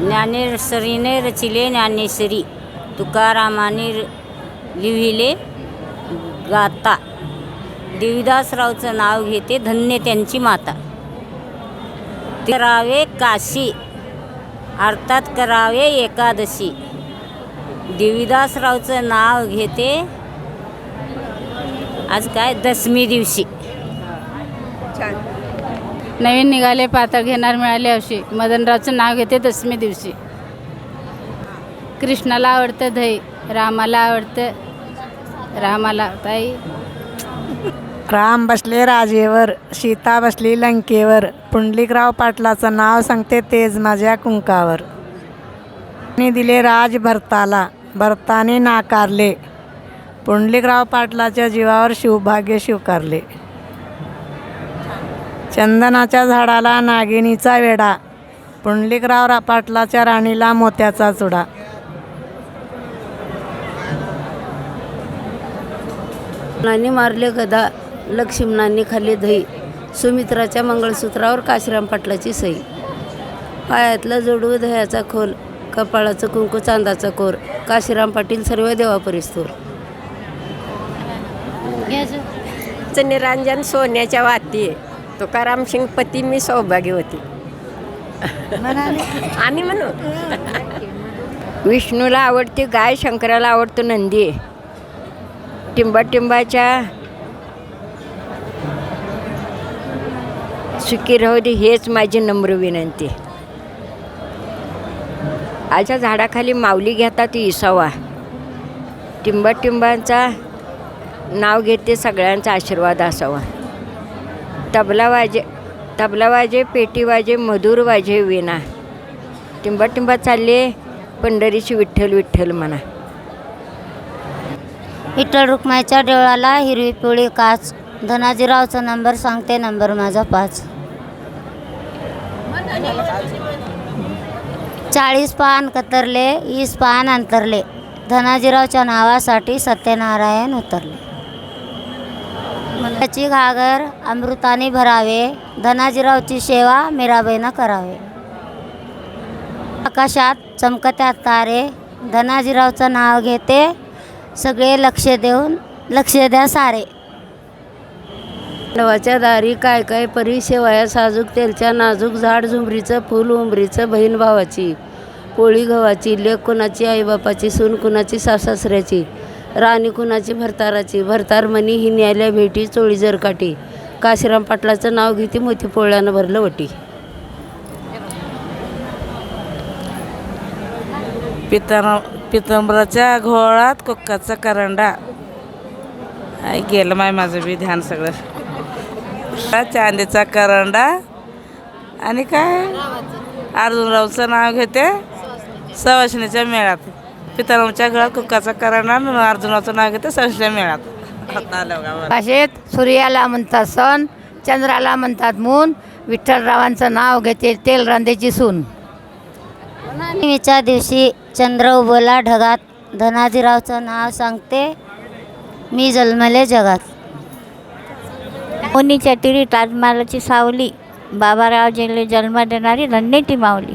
ज्ञानेश्वरीने रचिले ज्ञानेश्वरी तुकारामाने लिहिले गाता। देवीदासरावचं नाव घेते धन्य त्यांची माता। करावे काशी। अर्थात करावे एकादशी। देवीदासरावचं नाव घेते आज काय? दशमी दिवशी। नवीन निघाले पातळ घेणार मिळाले अवशी मदनरावचं नाव घेते दशमी दिवशी. कृष्णाला आवडतं दही रामाला आवडतं रामाला ताई. राम बसले राजेवर सीता बसली लंकेवर पुंडलिकराव पाटलाचं नाव सांगते तेज माझ्या कुंकावर. दिले राज भरताला भरताने नाकारले. पुंडलिकराव पाटलाच्या जीवावर शिवभाग्य शिवकारले चंदनाच्या झाडाला नागिनीचा वेडा पुंडलिकराव रा- पाटलाच्या राणीला मोत्याचा चुडा. नानी मारले गदा लक्ष्मणांनी खाल्ले दही सुमित्राच्या मंगळसूत्रावर काशीराम पाटलाची सही पायातलं जोडू दह्याचा खोल कपाळाचं कुंकू चांदाचा कोर काशीराम पाटील सर्व देवा परिस्तोर चं निरांजन सोन्याच्या वाती. तुकाराम सिंग पती मी सौभाग्यवती आणि म्हणू विष्णूला आवडते गाय शंकराला आवडतो नंदी. टिंबाटिंबाच्या सुखी राहू दे हेच माझी नम्र विनंती. आजच्या झाडाखाली माऊली घेतात इसावा. टिंबाटिंबांचा नाव घेते सगळ्यांचा आशीर्वाद असावा. तबला वाजे तबला वाजे पेटी वाजे मधुर वाजे विना टिंबा टिंबा चालले पंढरीची विठ्ठल विठ्ठल म्हणा. विठ्ठल रुक्माईच्या देवळाला हिरवी पिवळी काच. धनाजीरावचा नंबर सांगते नंबर माझा पाच. चाळीस पान कतरले वीस पान अंतरले. धनाजीरावच्या नावासाठी सत्यनारायण उतरले. त्याची घागर अमृताने भरावे धनाजीरावची सेवा मीराबाईनं करावे. आकाशात चमकत्या तारे धनाजीरावचं नाव घेते सगळे लक्ष देऊन लक्ष द्या सारे. नवाच्या दारी काय काय परी शेवाया साजूक तेलच्या नाजूक झाड झुंबरीचं फूल उंबरीचं बहीण भावाची पोळी गव्हाची लेक कुणाची आईबापाची सून कुणाची सासासऱ्याची. राणी कुणाची भरताराची. भरतार म्हणी ही न्यायल्या भेटी चोळी जरकाठी काशीराम पाटलाचं नाव घेते मोती पोळ्यानं भरलं वटी. पितर पितंबराच्या घोळात कुक्काचा करंडा. गेलं माय माझं बी ध्यान सगळं. चांदीचा करंडा? आणि काय? अर्जुनरावचं नाव घेते. सवासणीच्या मेळ्यात पितरावच्या घरात कुक्काचा करंडा आणि अर्जुनरावचं नाव घेते बघा बरं. भाषेत सूर्याला म्हणतात सण चंद्राला म्हणतात मून विठ्ठलरावांचं नाव घेते तेल रांधेची सून. पौर्णिमेच्या दिवशी चंद्र उभवला ढगात धनाजीरावचं नाव सांगते मी जन्मले जगात. मोनीच्या तिरी ताजमहालाची सावली बाबाराव जेले जन्म देणारी धन्य ती माऊली.